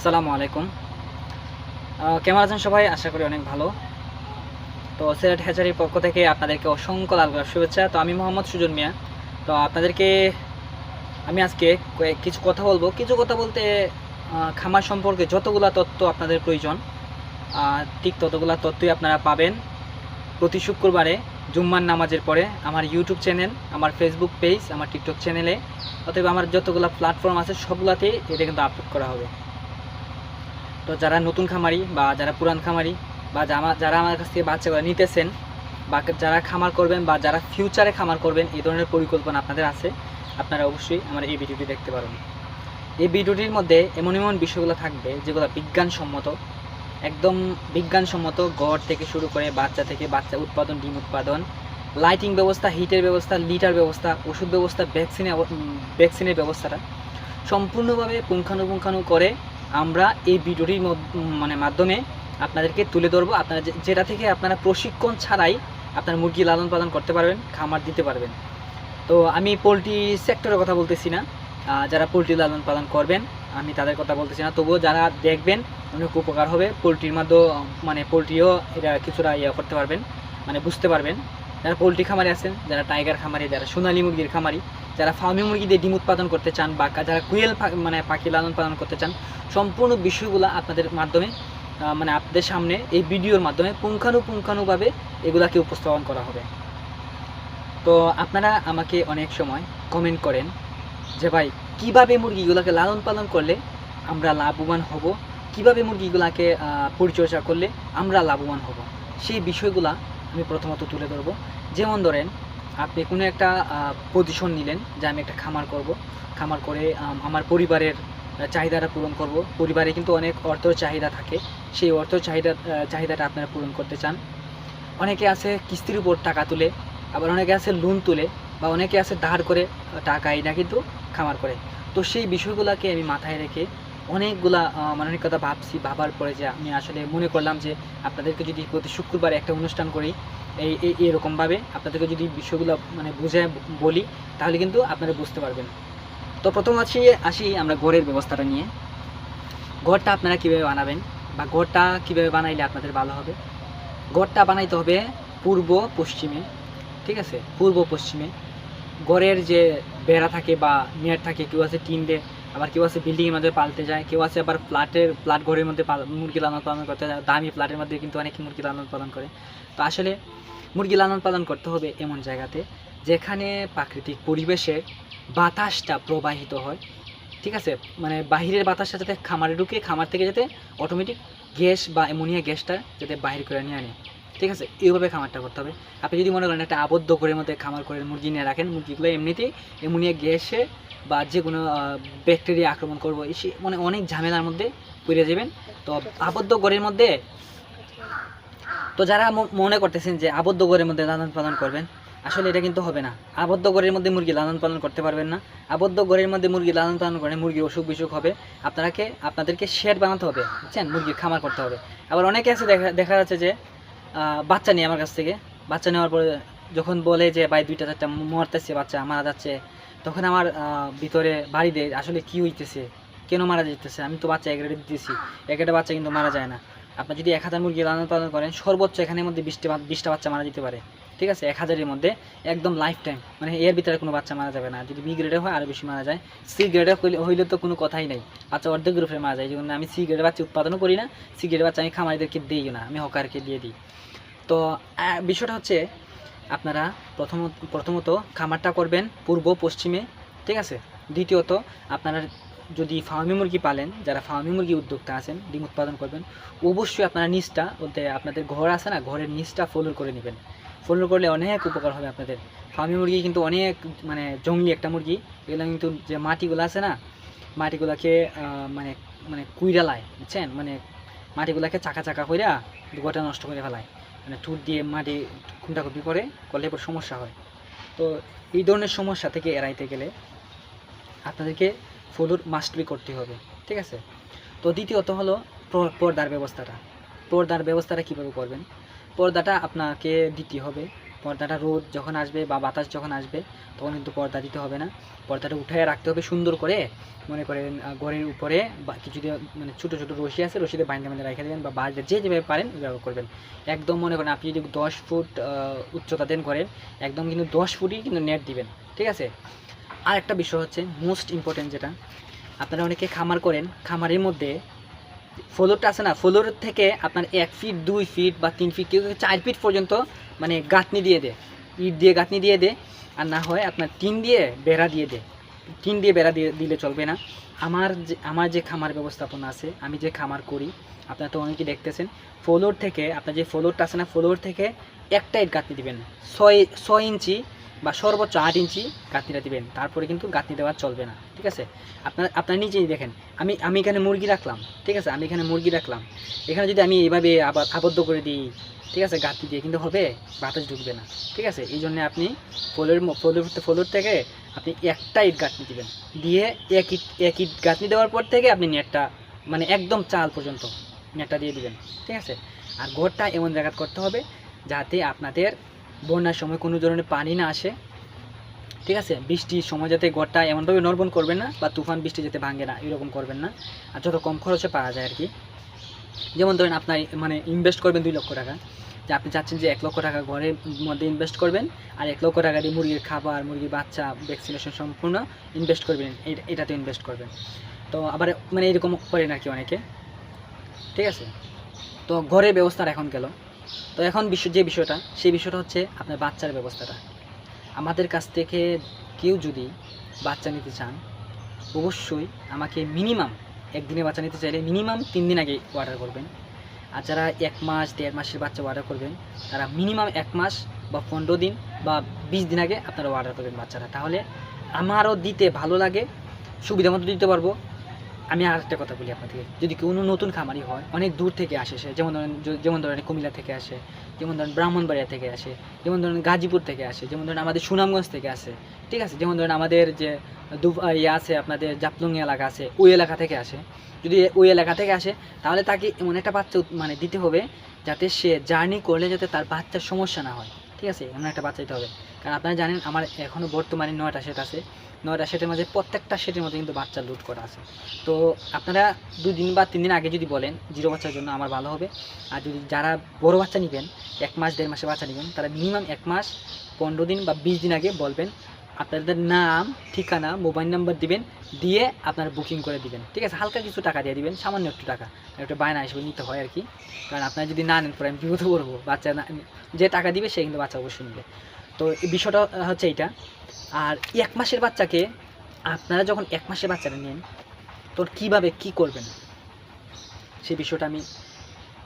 আসসালামু আলাইকুম। কেমন আছেন সবাই? আশা করি অনেক ভালো। তো সিলেট হ্যাচারির পক্ষ থেকে আপনাদেরকে অসংখ্য লাল গোলাপ শুভেচ্ছা। তো আমি মোহাম্মদ সুজন মিয়া। তো আপনাদেরকে আমি আজকে কিছু কথা বলব। কিছু কথা বলতে খামার সম্পর্কে যতগুলা তথ্য আপনাদের প্রয়োজন ঠিক ততগুলা তথ্যই আপনারা পাবেন প্রতি শুক্রবারে জুম্মান নামাজের পরে আমার ইউটিউব চ্যানেল আমার ফেসবুক পেজ আমার টিকটক চ্যানেলে অতএব আমার যতগুলো প্ল্যাটফর্ম আছে সবগুলাতেই এটা কিন্তু আপলোড করা হবে। তো যারা নতুন খামারি বা যারা পুরান খামারি বা যারা আমার কাছ থেকে বাচ্চাগুলো নিতেছেন বা যারা খামার করবেন বা যারা ফিউচারে খামার করবেন, এই ধরনের পরিকল্পনা আপনাদের আছে। আপনারা অবশ্যই আমার এই ভিডিওটি দেখতে পারেন। এই ভিডিওটির মধ্যে এমন এমন বিষয়গুলো থাকবে যেগুলো বিজ্ঞানসম্মত, একদম বিজ্ঞানসম্মত গড় থেকে শুরু করে বাচ্চা থেকে বাচ্চা উৎপাদন, ডিম উৎপাদন লাইটিং ব্যবস্থা হিটের ব্যবস্থা লিটার ব্যবস্থা, ওষুধ ব্যবস্থা ভ্যাকসিনে ভ্যাকসিনের ব্যবস্থাটা সম্পূর্ণভাবে পুঙ্খানুপুঙ্খানু করে আমরা এই ভিডিওটির মানে মাধ্যমে আপনাদেরকে তুলে ধরবো। আপনারা যেটা থেকে আপনারা প্রশিক্ষণ ছাড়াই আপনার মুরগি লালন পালন করতে পারবেন, খামার দিতে পারবেন। তো আমি পোলট্রি সেক্টরের কথা বলতেছি না। যারা পোলট্রি লালন পালন করবেন, আমি তাদের কথা বলতেছি না। তবুও যারা দেখবেন, অনেক উপকার হবে। পোলট্রির মাধ্যমে মানে পোলট্রিও এরা কিছুটা ইয়ে করতে পারবেন মানে বুঝতে পারবেন। যারা পোলট্রি খামারি আছেন, যারা টাইগার খামারি, যারা সোনালী মুরগির খামারি, যারা ফার্মি মুরগি দিয়ে ডিম উৎপাদন করতে চান বা যারা কুয়েল মানে পাখি লালন পালন করতে চান, সম্পূর্ণ বিষয়গুলো আপনাদের মাধ্যমে মানে আপনাদের সামনে এই ভিডিওর মাধ্যমে পুঙ্খানুপুঙ্খানুভাবে এগুলাকে উপস্থাপন করা হবে। তো আপনারা আমাকে অনেক সময় কমেন্ট করেন যে ভাই, কীভাবে মুরগিগুলোকে লালন পালন করলে আমরা লাভবান হব? কীভাবে মুরগিগুলোকে পরিচর্যা করলে আমরা লাভবান হব? সেই বিষয়গুলা আমি প্রথমত তুলে ধরবো। যেমন ধরেন, আপনি কোনো একটা পজিশন নিলেন যে আমি একটা খামার করব। খামার করে আমার পরিবারের চাহিদাটা পূরণ করব। পরিবারে কিন্তু অনেক অর্থ চাহিদা থাকে। সেই অর্থ চাহিদা চাহিদাটা আপনারা পূরণ করতে চান। অনেকে আছে কিস্তির উপর টাকা তুলে, আবার অনেকে আছে লোন তুলে, বা অনেকে আছে ধার করে টাকা এটা কিন্তু খামার করে। তো সেই বিষয়গুলোকে আমি মাথায় রেখে অনেকগুলা মানে অনেক কথা ভাবছি, ভাবার পরে যে আমি আসলে মনে করলাম যে আপনাদেরকে যদি প্রতি শুক্রবার একটা অনুষ্ঠান করি, এই এই এরকমভাবে আপনাদেরকে যদি বিষয়গুলো মানে বুঝে বলি, তাহলে কিন্তু আপনারা বুঝতে পারবেন। তো প্রথম আছি, আসি আমরা ঘরের ব্যবস্থাটা নিয়ে। ঘরটা আপনারা কীভাবে বানাবেন বা ঘরটা কীভাবে বানাইলে আপনাদের ভালো হবে? ঘরটা বানাইতে হবে পূর্ব পশ্চিমে, ঠিক আছে? পূর্ব পশ্চিমে। ঘরের যে বেড়া থাকে বা নেট থাকে, কেউ আছে টিন দিয়ে আবার কেউ আছে বিল্ডিংয়ের মধ্যে পালতে যায়, কেউ আছে আবার ফ্ল্যাটের ফ্ল্যাট ঘরের মধ্যে মুরগি লালন পালন করতে যায়, দামি ফ্ল্যাটের মধ্যে কিন্তু অনেক মুরগি লালন পালন করে। তো আসলে মুরগি লালন পালন করতে হবে এমন জায়গাতে যেখানে প্রাকৃতিক পরিবেশে বাতাসটা প্রবাহিত হয়। ঠিক আছে? মানে বাহিরের বাতাসটা যাতে খামারে ঢুকে, খামার থেকে যাতে অটোমেটিক গ্যাস বা অ্যামোনিয়া গ্যাসটা যাতে বাহির করে নিয়ে আনে। ঠিক আছে? এইভাবে খামারটা করতে হবে। আপনি যদি মনে করেন একটা আবদ্ধ ঘরের মধ্যে খামার করে মুরগি নিয়ে রাখেন, মুরগিগুলো এমনিতেই অ্যামোনিয়া গ্যাসে বা যে কোনো ব্যাকটেরিয়া আক্রমণ করব এসে মানে অনেক ঝামেলার মধ্যে পড়ে যাবেন। তো আবদ্ধ ঘরের মধ্যে তো যারা মনে করতেছেন যে আবদ্ধ ঘরের মধ্যে লালন পালন করবেন, আসলে এটা কিন্তু হবে না। আবদ্ধ ঘরের মধ্যে মুরগি লালন পালন করতে পারবেন না। আবদ্ধ ঘরের মধ্যে মুরগি লালন পালন করে মুরগির অসুখ বিসুখ হবে। আপনাকে আপনাদেরকে শেড বানাতে হবে, বুঝছেন? মুরগির খামার করতে হবে। আবার অনেকে আছে দেখা দেখা যাচ্ছে যে বাচ্চা নিয়ে আমার কাছ থেকে। বাচ্চা নেওয়ার পরে যখন বলে যে, ভাই, দুইটা, চারটা মরতেছে বাচ্চা, মারা যাচ্ছে। তখন আমার ভিতরে বাড়ি দেয়, আসলে কি হইতেছে? কেন মারা যেতেছে আমি তো বাচ্চা এক দিতেছি। এক একটা বাচ্চা কিন্তু মারা যায় না। আপনি যদি এক হাজার মুরগি লালন পালন করেন, সর্বোচ্চ এখানের মধ্যে বিশটা বিশটা বাচ্চা মারা যেতে পারে। ঠিক আছে? এক হাজারের মধ্যে একদম লাইফ টাইম মানে এর ভিতরে কোনো বাচ্চা মারা যাবে না। যদি বি গ্রেডে হয় আরও বেশি মারা যায়। সি গ্রেডে হইলে তো কোনো কথাই নেই। বাচ্চা অর্ধেক গ্রুপে মারা যায়। জন্য আমি সি গ্রেডের বাচ্চা উৎপাদনও করি না। সি গ্রেডের বাচ্চা আমি খামারিদেরকে দিই না। আমি হকারকে দিয়ে দিই। তো বিষয়টা হচ্ছে আপনারা প্রথমত প্রথমত খামারটা করবেন পূর্ব, পশ্চিমে, ঠিক আছে? দ্বিতীয়ত আপনারা যদি ফার্মি মুরগি পালেন, যারা ফার্মি মুরগি উদ্যোক্তা আছেন, ডিম উৎপাদন করবেন, অবশ্যই আপনারা নিচটা, বলতে আপনাদের ঘর আছে না, ঘরের নিচটা ফলোর করে নেবেন। ফলোর করলে অনেক উপকার হবে আপনাদের। ফার্মি মুরগি কিন্তু অনেক মানে জঙ্গলি একটা মুরগি, এগুলো কিন্তু যে মাটিগুলো আছে না, মাটিগুলোকে মানে মানে কুইরালায় বুঝছেন? মানে মাটিগুলোকে চাকা চাকা কইরা গোটা নষ্ট করে ফেলায়। মানে ঠুট দিয়ে মাটি খুঁটাখুটি করে করলে এবার সমস্যা হয়। তো এই ধরনের সমস্যা থেকে এড়াইতে গেলে আপনাদেরকে ফলুর মাস্টবি করতে হবে, ঠিক আছে? তো দ্বিতীয়ত হলো পর্দার ব্যবস্থাটা। পর্দার ব্যবস্থাটা কীভাবে করবেন? পর্দাটা আপনাকে দিতে হবে পর্দাটা রোদ যখন আসবে বা বাতাস যখন আসবে, তখন কিন্তু পর্দা দিতে হবে না। পর্দাটা উঠায় রাখতে হবে সুন্দর করে। মনে করেন ঘরের উপরে বা কিছু মানে ছোটো ছোটো রশি আছে রশিতে বাইন্দা বাইন্দা রেখে দেবেন বা বাড়িতে যে যেভাবে পারেন ব্যবহার করবেন। একদম মনে করেন, আপনি যদি দশ ফুট উচ্চতা দেন করেন একদম কিন্তু দশ ফুটই কিন্তু নেট দিবেন, ঠিক আছে? আর একটা বিষয় হচ্ছে মোস্ট ইম্পর্টেন্ট যেটা, আপনারা অনেকে খামার করেন, খামারের মধ্যে ফ্লোরটা আছে না ফ্লোর থেকে আপনার এক ফিট দুই ফিট বা তিন ফিট কেউ চার ফিট পর্যন্ত মানে গাঁথনি দিয়ে দেয় ইট দিয়ে গাঁথনি দিয়ে দেয় আর না হয় আপনার টিন দিয়ে বেড়া দিয়ে দেয় টিন দিয়ে বেড়া দিয়ে দিলে চলবে না। আমার যে আমার যে খামার ব্যবস্থাপনা আছে, আমি যে খামার করি, আপনারা তো অনেকেই দেখতেছেন, ফ্লোর থেকে, আপনার যে ফ্লোরটা আছে না, ফ্লোর থেকে একটা ইট গাঁথনি দিবেন। ছয় ছয় ইঞ্চি বা সর্বোচ্চ আট ইঞ্চি গাঁথনিটা দিবেন। তারপরে কিন্তু গাঁথনি দেওয়া চলবে না। ঠিক আছে? আপনার আপনার নিজেই দেখেন। আমি আমি এখানে মুরগি রাখলাম। ঠিক আছে? আমি এখানে মুরগি রাখলাম। এখানে যদি আমি এইভাবে আবার আবদ্ধ করে দিই ঠিক আছে গাঁথনি দিয়ে, কিন্তু হবে, বাতাস ঢুকবে না। ঠিক আছে, এই জন্য আপনি ফলোর ফলোর ফলোর থেকে আপনি একটা ইট গাঁথনি দিবেন। দিয়ে এক ইট এক ইট গাঁথনি দেওয়ার পর থেকে আপনি নেটটা মানে একদম চাল পর্যন্ত নেটটা দিয়ে দিবেন। ঠিক আছে, আর ঘরটা এমন জায়গা করতে হবে যাতে আপনাদের বন্যার সময় কোনো ধরনের পানি না আসে। ঠিক আছে, বৃষ্টির সময় যাতে ঘরটা এমনভাবে নর্বন করবেন না বা তুফান বৃষ্টি যাতে ভাঙে না, এরকম করবেন না। আর যত কম খরচে পাওয়া যায় আর কি। যেমন ধরেন আপনার মানে ইনভেস্ট করবেন দুই লক্ষ টাকা। যে আপনি চাচ্ছেন যে এক লক্ষ টাকা ঘরের মধ্যে ইনভেস্ট করবেন, আর এক লক্ষ টাকা দিয়ে মুরগির খাবার, মুরগির বাচ্চা ভ্যাকসিনেশন সম্পূর্ণ ইনভেস্ট করবেন এটাতে ইনভেস্ট করবেন। তো আবার মানে এরকম করেন আর কি অনেকে। ঠিক আছে? তো ঘরের ব্যবস্থাটা এখন গেল। তো এখন বিশ্ব যে বিষয়টা, সেই বিষয়টা হচ্ছে আপনার বাচ্চার ব্যবস্থাটা। আমাদের কাছ থেকে কেউ যদি বাচ্চা নিতে চান, অবশ্যই আমাকে মিনিমাম একদিনে বাচ্চা নিতে চাইলে মিনিমাম তিন দিন আগে অর্ডার করবেন। আর যারা এক মাস, দেড় মাসের বাচ্চা অর্ডার করবেন, তারা মিনিমাম এক মাস বা পনেরো দিন বা বিশ দিন আগে আপনারা অর্ডার করবেন বাচ্চারা তাহলে আমারও দিতে ভালো লাগে সুবিধা মতো দিতে পারব। আমি আর একটা কথা বলি আপনাদের। যদি কোনো নতুন খামারি হয়, অনেক দূর থেকে আসে সে, যেমন ধরেন যেমন ধরেন কুমিল্লা থেকে আসে, যেমন ধরেন ব্রাহ্মণবাড়িয়া থেকে আসে, যেমন ধরেন গাজীপুর থেকে আসে, যেমন ধরেন আমাদের সুনামগঞ্জ থেকে আসে, ঠিক আছে? যেমন ধরেন আমাদের যে দু ইয়ে আছে আপনাদের জাপলুং এলাকা আছে, ওই এলাকা থেকে আসে। যদি ওই এলাকা থেকে আসে, তাহলে তাকে এমন একটা বাচ্চা মানে দিতে হবে যাতে সে জার্নি করলে যাতে তার বাচ্চার সমস্যা না হয়, ঠিক আছে? এমন একটা বাচ্চা দিতে হবে। কারণ আপনারা জানেন, আমার এখনও বর্তমানে নয়টা সেট আছে। নয়টা সেটের মাঝে প্রত্যেকটা সেটের মধ্যে কিন্তু বাচ্চা লুট করা আছে। তো আপনারা দুই দিন বা তিন দিন আগে যদি বলেন জিরো বাচ্চার জন্য আমার ভালো হবে। আর যদি যারা বড় বাচ্চা নেবেন, এক মাস, দেড় মাসে বাচ্চা নেবেন, তারা মিনিমাম এক মাস, পনেরো দিন বা বিশ দিন আগে বলবেন, আপনাদের নাম, ঠিকানা মোবাইল নাম্বার দিবেন, দিয়ে আপনারা বুকিং করে দিবেন। ঠিক আছে? হালকা কিছু টাকা দিয়ে দিবেন, সামান্য একটু টাকা। একটা বায়না হিসেবে নিতে হয় আর কি কারণ আপনারা যদি না নেন, পরে আমি বিপদে পড়ব। বাচ্চা না, যে টাকা দিবে, সে কিন্তু বাচ্চা অবশ্যই নেবে। তো এই বিষয়টা হচ্ছে এইটা। আর এক মাসের বাচ্চাকে আপনারা যখন এক মাসের বাচ্চাটা নেন তো কীভাবে কি করবেন? সেই বিষয়টা আমি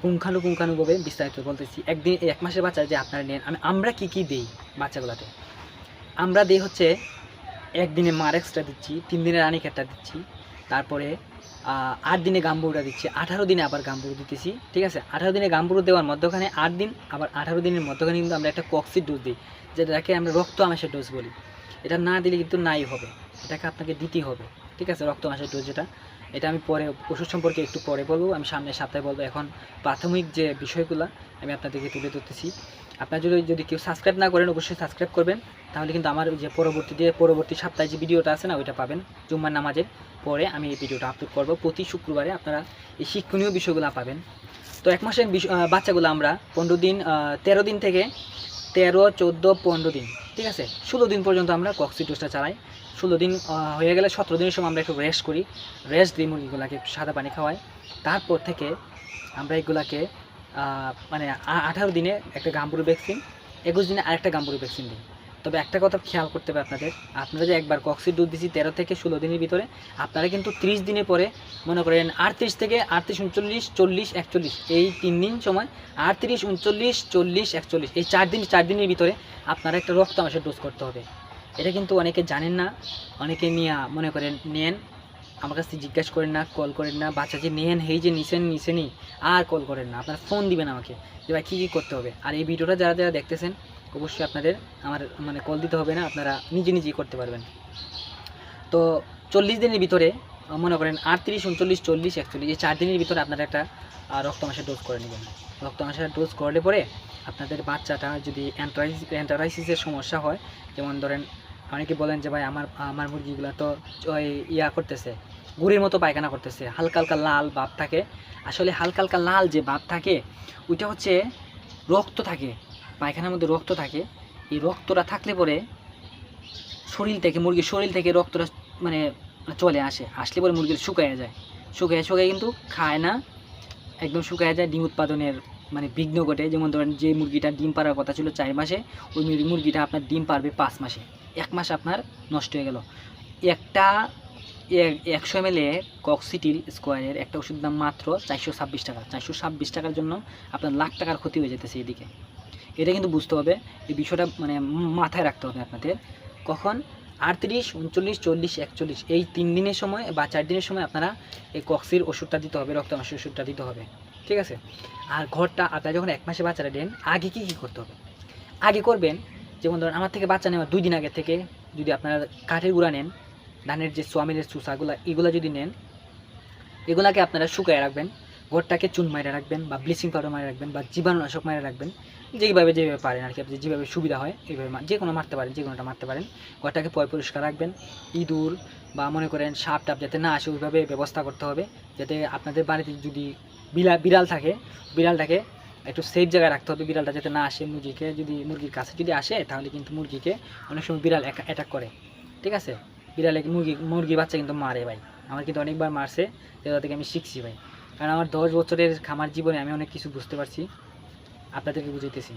পুঙ্খানুপুঙ্খানুভাবে বিস্তারিত বলতেছি। একদিন এক মাসের বাচ্চা যে আপনারা নেন, আমি আমরা কি কি দেই বাচ্চাগুলোতে? আমরা দেই হচ্ছে একদিনে মারেক্সটা দিচ্ছি, তিন দিনে রানী খেটটা দিচ্ছি, তারপরে আট দিনে গাম্বুরটা দিচ্ছি, আঠারো দিনে আবার গাম্বুরু দিতেছি, ঠিক আছে? আঠারো দিনে গাম্বুরু দেওয়ার মধ্যখানে আট দিন, আবার আঠারো দিনের মধ্যখানে কিন্তু আমরা একটা কক্সির ডোজ দিই, যেটাকে আমরা রক্ত আমেষের ডোজ বলি। এটা না দিলে কিন্তু নাই হবে। এটাকে আপনাকে দিতেই হবে। ঠিক আছে? রক্ত আমেষের ডোজ যেটা। এটা আমি পরে ওষুধ সম্পর্কে একটু পরে বলব। আমি সামনের সপ্তাহে বলব। এখন প্রাথমিক যে বিষয়গুলো আমি আপনাদেরকে তুলে ধরতেছি। আপনার যদি যদি কেউ সাবস্ক্রাইব না করেন, অবশ্যই সাবস্ক্রাইব করবেন। তাহলে কিন্তু আমার যে পরবর্তী যে পরবর্তী সপ্তাহে যে ভিডিওটা আছে না, ওইটা পাবেন জুম্মার নামাজের পরে আমি এই ভিডিওটা আপলোড করব। প্রতি শুক্রবারে আপনারা এই শিক্ষণীয় বিষয়গুলো পাবেন। তো এক মাসের বাচ্চাগুলো আমরা পনেরো দিন তেরো দিন থেকে তেরো, চোদ্দ, পনেরো দিন, ঠিক আছে? ষোলো দিন পর্যন্ত আমরা কক্সিটোসটা চালাই। ষোলো দিন হয়ে গেলে সতেরো দিনের সময় আমরা একটু রেস্ট করি। রেস্ট দিই মুরগিগুলোকে সাদা পানি খাওয়াই। তারপর থেকে আমরা এগুলাকে মানে আঠারো দিনে একটা গাম্বুরু ভ্যাকসিন একুশ দিনে আরেকটা গাম্বুরু ভ্যাকসিন দিই। তবে একটা কথা খেয়াল করতে হবে আপনাদের। আপনারা যে একবার কক্সির ডোজ দিচ্ছি তেরো থেকে ষোলো দিনের ভিতরে, আপনারা কিন্তু ত্রিশ দিনের পরে মনে করেন আটত্রিশ থেকে আটত্রিশ উনচল্লিশ, চল্লিশ, একচল্লিশ, এই তিন দিন সময় আটত্রিশ, উনচল্লিশ, চল্লিশ, একচল্লিশ, এই চার দিন, চার দিনের ভিতরে আপনারা একটা রক্ত আমাশের ডোজ করতে হবে। এটা কিন্তু অনেকে জানেন না, অনেকে নিয়ে মনে করেন নেন, আমার কাছ জিজ্ঞাসা করেন না কল করেন না, বাচ্চা যে নেন, হেই যে নিছেন নিছেনি আর কল করেন না, আপনারা ফোন দিবেন আমাকে যে ভাই কী কী করতে হবে। আর এই ভিডিওটা যারা যারা দেখতেছেন অবশ্যই আপনাদের আমার মানে কল দিতে হবে না, আপনারা নিজে নিজেই করতে পারবেন। তো চল্লিশ দিনের ভিতরে মনে করেন আটত্রিশ, উনচল্লিশ, চল্লিশ, একচল্লিশ, এই চার দিনের ভিতরে আপনারা একটা রক্ত রক্তমাসের ডোজ করে নেবেন। রক্তমাসের ডোজ করলে পরে আপনাদের বাচ্চাটা যদি অ্যান্টারাইস অ্যান্টারাইসিসের সমস্যা হয়, যেমন ধরেন অনেকে বলেন যে, ভাই, আমার আমার মুরগিগুলো তো ইয়া করতেছে, গুড়ির মতো পায়খানা করতেছে, হালকা হালকা লাল ভাব থাকে। আসলে হালকা হালকা লাল যে ভাব থাকে, ওইটা হচ্ছে রক্ত থাকে। পায়খানার মধ্যে রক্ত থাকে। এই রক্তটা থাকলে পরে শরীর থেকে, মুরগির শরীর থেকে রক্তটা মানে চলে আসে। আসলে পরে মুরগির শুকায় যায়। শুকায় শুকায় কিন্তু খায় না। একদম শুকায় যায় ডিম উৎপাদনের মানে বিঘ্ন ঘটে। যেমন ধরেন যে মুরগিটা ডিম পাড়ার কথা ছিল চার মাসে, ওই মুরগি- মুরগিটা আপনার ডিম পারবে পাঁচ মাসে। এক মাস আপনার নষ্ট হয়ে গেল। একটা একশো এম এল কক্সিটিল স্কোয়ারের একটা ওষুধ দাম মাত্র চারশো ছাব্বিশ টাকা। চারশো ছাব্বিশ টাকার জন্য আপনার লাখ টাকার ক্ষতি হয়ে যেতেছে এদিকে। এটা কিন্তু বুঝতে হবে। এই বিষয়টা মানে মাথায় রাখতে হবে আপনাদের। কখন? আটত্রিশ, উনচল্লিশ, চল্লিশ, একচল্লিশ। এই তিন দিনের সময় বা চার দিনের সময় আপনারা এই কক্সির ওষুধটা দিতে হবে রক্তমাংসের ওষুধটা দিতে হবে। ঠিক আছে? আর ঘরটা আপনারা যখন এক মাসে বাচ্চারা দেন, আগে কী কী করতে হবে? আগে করবেন, যেমন ধরুন আমার থেকে বাচ্চা নেওয়ার দুই দিন আগে থেকে যদি আপনারা কাঠের গুঁড়া নেন, ধানের যে সোয়ামিনের চুষাগুলো এগুলো যদি নেন, এগুলাকে আপনারা শুকায় রাখবেন। ঘরটাকে চুন মারে রাখবেন বা ব্লিচিং পাউডার মারে রাখবেন বা জীবাণুনাশক মারে রাখবেন যেভাবে যেভাবে পারেন আর কি, আপনি যেভাবে সুবিধা হয় এইভাবে যে কোনো মারতে পারেন যে কোনোটা মারতে পারেন। ঘরটাকে পয় পরিষ্কার রাখবেন, ইঁদুর বা মনে করেন সাপ টাপ যাতে না আসে, ওইভাবে ব্যবস্থা করতে হবে। যাতে আপনাদের বাড়িতে যদি বিড়াল বিড়াল থাকে, বিড়ালটাকে একটু সেফ জায়গায় রাখতে হবে, বিড়ালটা যাতে না আসে। মুরগিকে যদি মুরগির কাছে যদি আসে, তাহলে কিন্তু মুরগিকে অনেক সময় বিড়াল অ্যাটাক করে। ঠিক আছে? বিড়ালে মুরগি মুরগি বাচ্চা কিন্তু মারে ভাই। আমার কিন্তু অনেকবার মারছে, যেটা থেকে আমি শিখছি ভাই। কারণ আমার দশ বছরের খামার জীবনে আমি অনেক কিছু বুঝতে পারছি। আপনাদেরকে বুঝাইতেছি।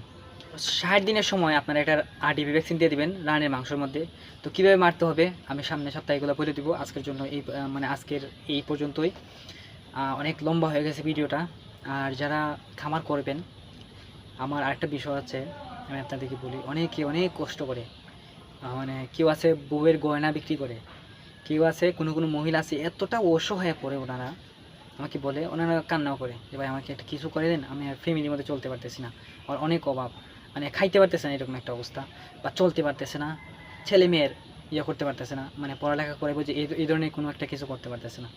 ষাট দিনের সময় আপনারা একটা আরডিবি ভ্যাকসিন দিয়ে দিবেন রানের মাংসের মধ্যে। তো কীভাবে মারতে হবে? আমি সামনে সপ্তাহে এগুলো বলে দিব। আজকের জন্য এই মানে আজকের এই পর্যন্তই। অনেক লম্বা হয়ে গেছে ভিডিওটা। আর যারা খামার করবেন, আমার আরেকটা বিষয় আছে, আমি আপনাদেরকে বলি, অনেকে অনেক কষ্ট করে। মানে কেউ আছে বউয়ের গয়না বিক্রি করে, কেউ আছে কোনো কোনো মহিলা আছে, এতটা অসহায় পড়ে ওনারা। আমাকে বলে, ওনারা কান্নাও করে। যে ভাই, আমাকে একটা কিছু করে দেন, আমি আর ফ্যামিলির মধ্যে চলতে পারতেছি না। আর অনেক অভাব। মানে খাইতে পারতেছে না এরকম একটা অবস্থা বা চলতে পারতেছে না। ছেলে মেয়ের ইয়ে করতে পারতেছে না। মানে পড়ালেখা করে বুঝে এই এই ধরনের কোনো একটা কিছু করতে পারতেছে না।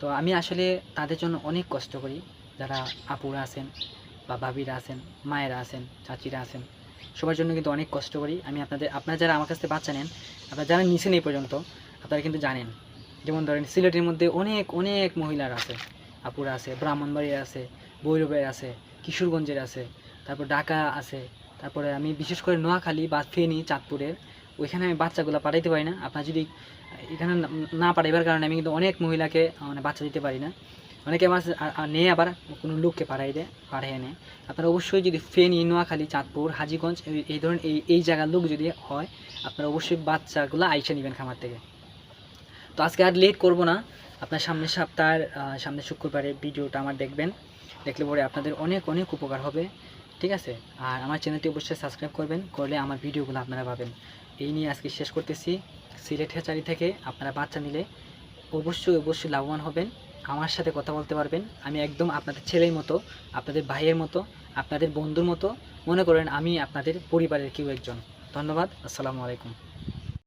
তো আমি আসলে তাদের জন্য অনেক কষ্ট করি। যারা আপুরা আছেন বা ভাবিরা আছেন, মায়েরা আছেন, চাচিরা আছেন, সবার জন্য কিন্তু অনেক কষ্ট করি। আমি আপনাদের, আপনারা যারা আমার কাছ থেকে বাচ্চা নেন, আপনারা যারা নিছেন এই পর্যন্ত, আপনারা কিন্তু জানেন যেমন ধরেন সিলেটের মধ্যে অনেক অনেক মহিলার আছে। আপুরা আছে ব্রাহ্মণবাড়ির আছে, বৈরবের আছে, কিশোরগঞ্জের আছে, তারপর ঢাকা আছে, তারপরে আমি বিশেষ করে নোয়াখালী বা ফেনী, চাঁদপুরের, ওইখানে আমি বাচ্চাগুলো পাঠাইতে পারি না। আপনার যদি এখানে না- পাঠাইবার কারণে আমি কিন্তু অনেক মহিলাকে মানে বাচ্চা দিতে পারি না। অনেকে আমার নেয় আবার, কোনো লোককে পাঠাই দেয়, পাঠিয়ে নেয় আপনারা অবশ্যই যদি ফেনী, নোয়াখালী, চাঁদপুর, হাজিগঞ্জ এই ধরনের, এই এই জায়গার লোক যদি হয়, আপনারা অবশ্যই বাচ্চাগুলো আইসা নেবেন খামার থেকে। তো আজকে আর লেট করব না। আপনার সামনের সপ্তাহের সামনের শুক্রবারে ভিডিওটা আমার দেখবেন। দেখলে পরে আপনাদের অনেক অনেক উপকার হবে। ঠিক আছে? আর আমার চ্যানেলটি অবশ্যই সাবস্ক্রাইব করবেন, করলে আমার ভিডিওগুলো আপনারা পাবেন। এই নিয়ে আজকে শেষ করতেছি। সিলেট হেচারি থেকে আপনারা বাচ্চা নিলে অবশ্যই অবশ্যই লাভবান হবেন। আমার সাথে কথা বলতে পারবেন। আমি একদম আপনাদের ছেলের মতো, আপনাদের ভাইয়ের মতো, আপনাদের বন্ধুর মতো। মনে করেন আমি আপনাদের পরিবারের কেউ একজন। ধন্যবাদ। আসসালামু আলাইকুম।